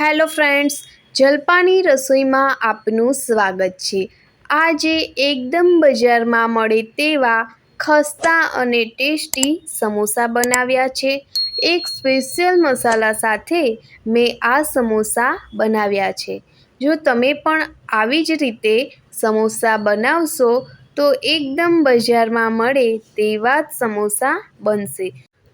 Hello friends, જલપાની રસોઈમાં આપનું સ્વાગત છે. આજે એકદમ બજારમાં મળે તેવા ખસ્તા અને ટેસ્ટી સમોસા બનાવ્યા છે. એક સ્પેશિયલ મસાલા સાથે મેં આ સમોસા બનાવ્યા છે. જો તમે પણ આવી જ રીતે સમોસા બનાવશો, તો એકદમ બજારમાં મળે તેવા જ સમોસા બનશે.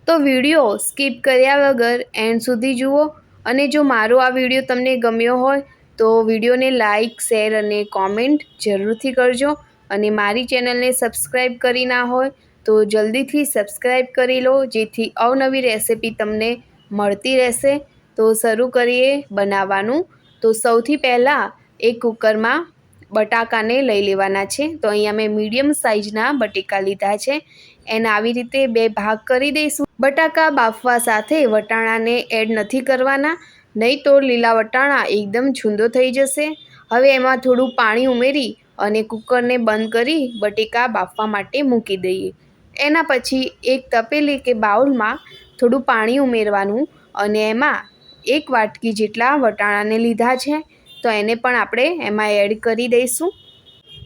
તો વીડિયો સ્કીપ કર્યા વગર એન્ડ સુધી જુઓ. અને જો મારો આ વીડિયો તમને ગમ્યો હોય, તો વિડીયોને લાઇક શેર અને કોમેન્ટ જરૂરથી કરજો. અને મારી ચેનલને સબસ્ક્રાઈબ કરી ના હોય, તો જલ્દીથી સબસ્ક્રાઈબ કરી લો, જેથી અવનવી રેસિપી તમને મળતી રહેશે. તો શરૂ કરીએ બનાવવાનું. તો સૌથી પહેલાં એક કુકરમાં બટાકાને લઈ લેવાના છે. તો અહીંયા મેં મીડિયમ સાઇઝના બટેકા લીધા છે. એને આવી રીતે બે ભાગ કરી દઈશું. બટાકા બાફવા સાથે વટાણાને એડ નથી કરવાના, નહીં તો લીલા વટાણા એકદમ છૂંદો થઈ જશે. હવે એમાં થોડું પાણી ઉમેરી અને કુકરને બંધ કરી બટેકા બાફવા માટે મૂકી દઈએ. એના પછી એક તપેલી કે બાઉલમાં થોડું પાણી ઉમેરવાનું અને એમાં એક વાટકી જેટલા વટાણાને લીધા છે, તો એને પણ આપણે એમાં એડ કરી દઈશું.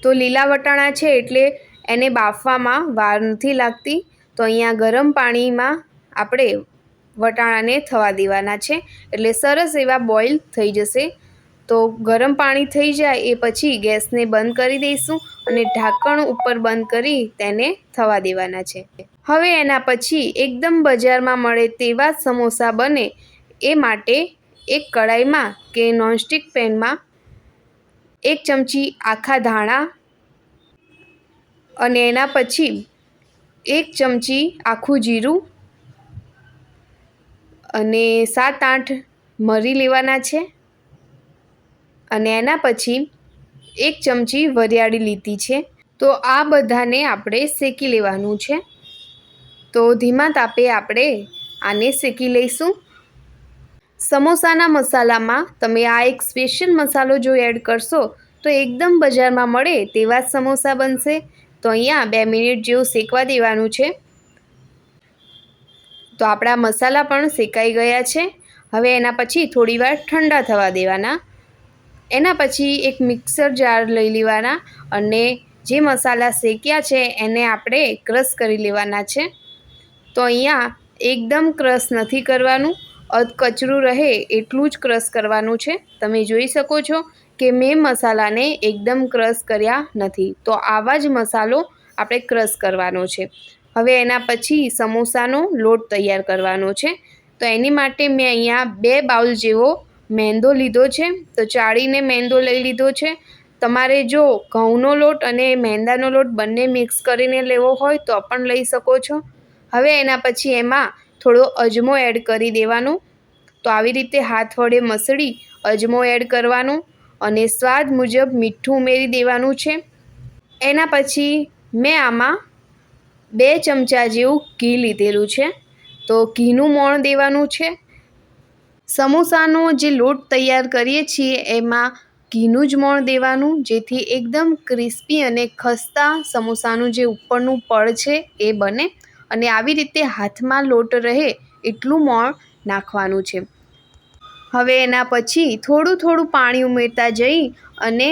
તો લીલા વટાણા છે એટલે એને બાફવામાં વાર નથી લાગતી. તો અહીંયા ગરમ પાણીમાં આપણે વટાણાને થવા દેવાના છે. એટલે સરસ એવા બોઇલ થઈ જશે. તો ગરમ પાણી થઈ જાય એ પછી ગેસને બંધ કરી દઈશું અને ઢાંકણ ઉપર બંધ કરી તેને થવા દેવાના છે. હવે એના પછી એકદમ બજારમાં મળે તેવા સમોસા બને એ માટે એક કડાઈમાં કે નોનસ્ટિક પેનમાં એક ચમચી આખા ધાણા અને એના પછી એક ચમચી આખું જીરું અને સાત આઠ મરી લેવાના છે. અને એના પછી એક ચમચી વરિયાળી લીધી છે. તો આ બધાને આપણે શેકી લેવાનું છે. તો ધીમા તાપે આપણે આને શેકી લઈશું. સમોસાના મસાલામાં તમે આ એક સ્પેશિયલ મસાલો જો એડ કરશો તો એકદમ બજારમાં મળે તેવા સમોસા બનશે. તો અહીંયા બે મિનિટ જેવું શેકવા દેવાનું છે. તો આપણા મસાલા પણ શેકાઈ ગયા છે. હવે એના પછી થોડીવાર ઠંડા થવા દેવાના. એના પછી એક મિક્સર જાર લઈ લેવાના અને જે મસાલા શેક્યા છે એને આપણે ક્રશ કરી લેવાના છે. તો અહીંયા એકદમ ક્રશ નથી કરવાનું. કચરું રહે એટલું જ ક્રશ કરવાનું છે. તમે જોઈ શકો છો કે મેં મસાલાને એકદમ ક્રશ કર્યા નથી. તો આવા જ મસાલો આપણે ક્રશ કરવાનો છે. હવે એના પછી સમોસાનો લોટ તૈયાર કરવાનો છે. તો એની માટે મેં અહીંયા બે બાઉલ જેવો મેંદો લીધો છે. તો ચાળીને મેંદો લઈ લીધો છે. તમારે જો ઘઉંનો લોટ અને મેંદાનો લોટ બંને મિક્સ કરીને લેવો હોય તો પણ લઈ શકો છો. હવે એના પછી એમાં થોડો અજમો એડ કરી દેવાનો. તો આવી રીતે હાથ વડે મસળી અજમો એડ કરવાનો. અને સ્વાદ મુજબ મીઠું ઉમેરી દેવાનું છે. એના પછી મેં આમાં બે ચમચા જેવું ઘી લીધેલું છે. તો ઘીનું મોણ દેવાનું છે. સમોસાનો જે લોટ તૈયાર કરીએ છીએ, એમાં ઘીનું જ મોણ દેવાનું, જેથી એકદમ ક્રિસ્પી અને ખસ્તા સમોસાનું જે ઉપરનું પડ છે, એ બને. અને આવી રીતે હાથમાં લોટ રહે એટલું મોણ નાખવાનું છે. હવે એના પછી થોડું થોડું પાણી ઉમેરતા જઈ અને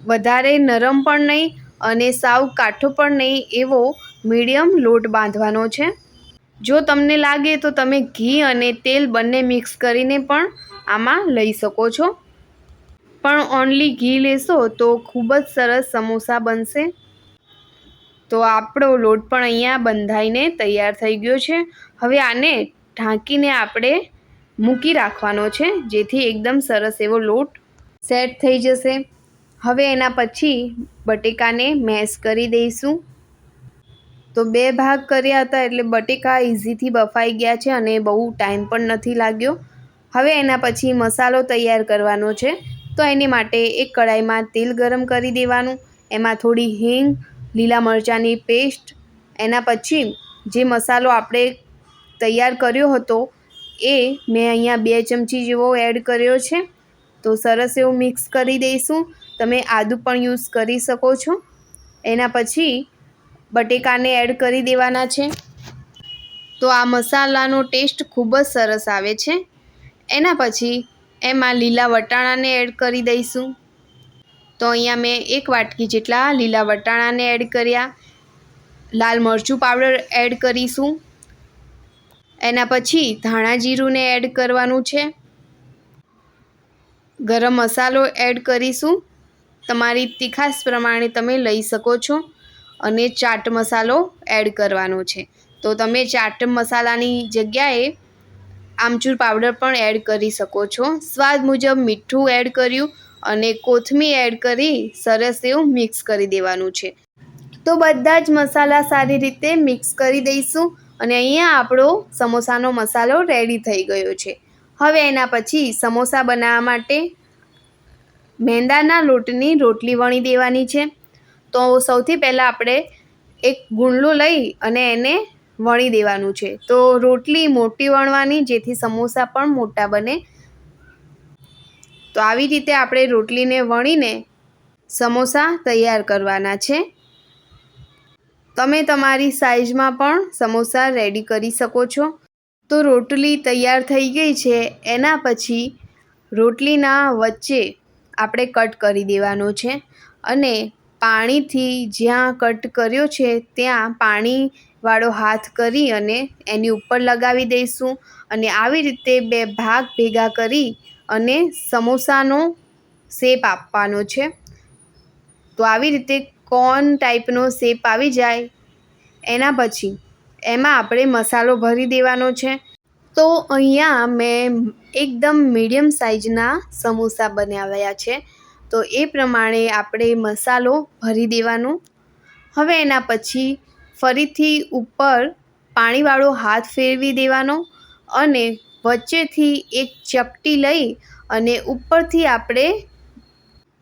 વધારે નરમ પણ નહીં અને સાવ કાઠો પણ નહીં એવો મીડિયમ લોટ બાંધવાનો છે. જો તમને લાગે તો તમે ઘી અને તેલ બંને મિક્સ કરીને પણ આમાં લઈ શકો છો. પણ ઓનલી ઘી લેશો તો ખૂબ જ સરસ સમોસા બનશે. તો આપણો લોટ પણ અહીંયા બંધાઈને તૈયાર થઈ ગયો છે. હવે આને ઢાંકીને આપણે મૂકી રાખવાનો છે, જેથી એકદમ સરસ એવો લોટ સેટ થઈ જશે. હવે એના પછી બટેકાને મેશ કરી દઈશું. તો બે ભાગ કર્યા હતા એટલે બટેકા ઇઝીથી બફાઈ ગયા છે અને બહુ ટાઈમ પણ નથી લાગ્યો. હવે એના પછી મસાલો તૈયાર કરવાનો છે, તો એની માટે એક કડાઈમાં તેલ ગરમ કરી દેવાનું. એમાં થોડી હિંગ, લીલા મરચાંની પેસ્ટ એના પછી જે મસાલો આપણે તૈયાર કર્યો હતો એ મેં અહીંયા બે ચમચી જેવો એડ કર્યો છે. તો સરસ એવું મિક્સ કરી દઈશું. તમે આદું પણ યુઝ કરી શકો છો. એના પછી બટેકાને એડ કરી દેવાના છે. તો આ મસાલાનો ટેસ્ટ ખૂબ જ સરસ આવે છે. એના પછી એમાં લીલા વટાણાને એડ કરી દઈશું. તો અહીંયા મેં એક વાટકી જેટલા લીલા વટાણાને એડ કર્યા. લાલ મરચું પાવડર એડ કરીશું. એના પછી ધાણા જીરુંને એડ કરવાનું છે. ગરમ મસાલો એડ કરીશું. તમારી તીખાસ પ્રમાણે તમે લઈ શકો છો અને ચાટ મસાલો એડ કરવાનો છે. તો તમે ચાટ મસાલાની જગ્યાએ આમચૂર પાવડર પણ એડ કરી શકો છો. સ્વાદ મુજબ મીઠું એડ કર્યું અને કોથમીર એડ કરી સરસ એવું મિક્સ કરી દેવાનું છે. તો બધા જ મસાલા સારી રીતે મિક્સ કરી દઈશું. અને અહીંયા આપણો સમોસાનો મસાલો રેડી થઈ ગયો છે. હવે એના પછી સમોસા બનાવવા માટે મેંદાના લોટની રોટલી વણી દેવાની છે. તો સૌથી પહેલાં આપણે એક ગુંડલું લઈ અને એને વણી દેવાનું છે. તો રોટલી મોટી વણવાની, જેથી સમોસા પણ મોટા બને. તો આવી રીતે આપણે રોટલીને વણીને સમોસા તૈયાર કરવાના છે. તમે તમારી સાઇઝમાં પણ સમોસા રેડી કરી શકો છો. તો રોટલી તૈયાર થઈ ગઈ છે. એના પછી રોટલીના વચ્ચે આપણે કટ કરી દેવાનો છે અને પાણીથી જ્યાં કટ કર્યો છે ત્યાં પાણીવાળો હાથ કરી અને એની ઉપર લગાવી દઈશું અને આવી રીતે બે ભાગ ભેગા કરી અને સમોસાનો શેપ આપવાનો છે. તો આવી રીતે કોન ટાઈપનો શેપ આવી જાય? એના પછી એમાં આપણે મસાલો ભરી દેવાનો છે. તો અહીંયા મેં એકદમ મીડિયમ સાઇઝના સમોસા બનાવ્યા છે. તો એ પ્રમાણે આપણે મસાલો ભરી દેવાનો. હવે એના પછી ફરીથી ઉપર પાણીવાળો હાથ ફેરવી દેવાનો અને વચ્ચેથી એક ચપટી લઈ અને ઉપરથી આપણે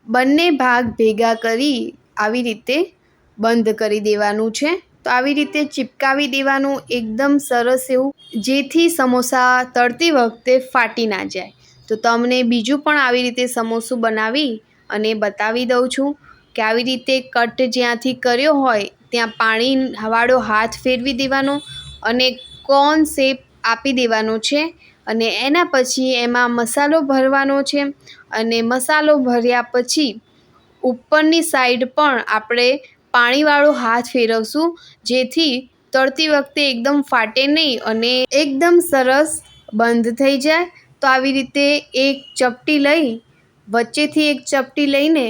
બંને ભાગ ભેગા કરી આવી રીતે બંધ કરી દેવાનું છે. તો આવી રીતે ચિપકાવી દેવાનું એકદમ સરસ એવું, જેથી સમોસા તળતી વખતે ફાટી ના જાય. તો તમને બીજું પણ આવી રીતે સમોસું બનાવી અને બતાવી દઉં છું કે આવી રીતે કટ જ્યાંથી કર્યો હોય, ત્યાં પાણી વાળો હાથ ફેરવી દેવાનો અને કોન શેપ આપી દેવાનો છે અને એના પછી એમાં મસાલો ભરવાનો છે. અને મસાલો ભર્યા પછી ઉપરની સાઈડ પણ આપણે પાણીવાળો હાથ ફેરવશું, જેથી તળતી વખતે એકદમ ફાટે નહીં અને એકદમ સરસ બંધ થઈ જાય. તો આવી રીતે એક ચપટી લઈ, વચ્ચેથી એક ચપટી લઈને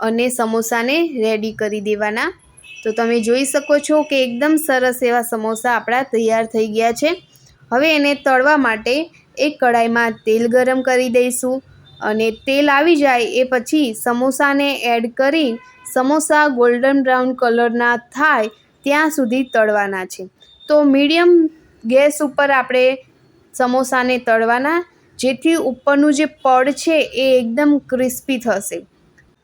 અને સમોસાને રેડી કરી દેવાના. તો તમે જોઈ શકો છો કે એકદમ સરસ એવા સમોસા આપણા તૈયાર થઈ ગયા છે. હવે એને તળવા માટે એક કઢાઈમાં તેલ ગરમ કરી દઈશું. અને તેલ આવી જાય એ પછી સમોસાને એડ કરી સમોસા ગોલ્ડન બ્રાઉન કલરના થાય ત્યાં સુધી તળવાના છે. તો મીડિયમ ગેસ ઉપર આપણે સમોસાને તળવાના, જેથી ઉપરનું જે પડ છે એ એકદમ ક્રિસ્પી થશે.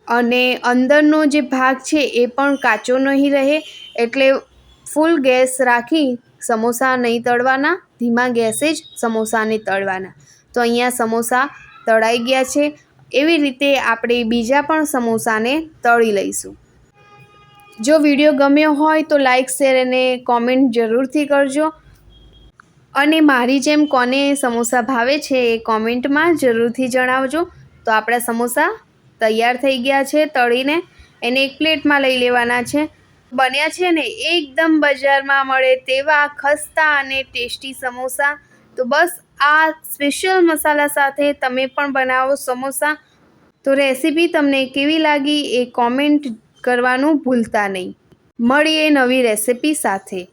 અને અંદરનો જે ભાગ છે એ પણ કાચો નહીં રહે, એટલે ફૂલ ગેસ રાખી સમોસા નહીં તળવાના, ધીમા ગેસે જ સમોસાને તળવાના. તો અહીંયા સમોસા તળાઈ ગયા છે. એવી રીતે આપણે બીજા પણ સમોસાને તળી લઈશું. જો વીડિયો ગમ્યો હોય તો લાઈક, શેર અને કોમેન્ટ જરૂરથી કરજો. અને મારી જેમ કોને સમોસા ભાવે છે એ કોમેન્ટમાં જરૂરથી જણાવજો. તો આપણા સમોસા તૈયાર થઈ ગયા છે તળીને. એને એક પ્લેટમાં લઈ લેવાના છે. બન્યા છે ને એકદમ બજારમાં મળે તેવા ખસ્તા અને ટેસ્ટી સમોસા. તો બસ આ સ્પેશિયલ મસાલા સાથે તમે પણ બનાવો સમોસા. તો રેસીપી તમને કેવી લાગી એ કોમેન્ટ કરવાનું ભૂલતા નહીં. મળીએ નવી રેસીપી સાથે.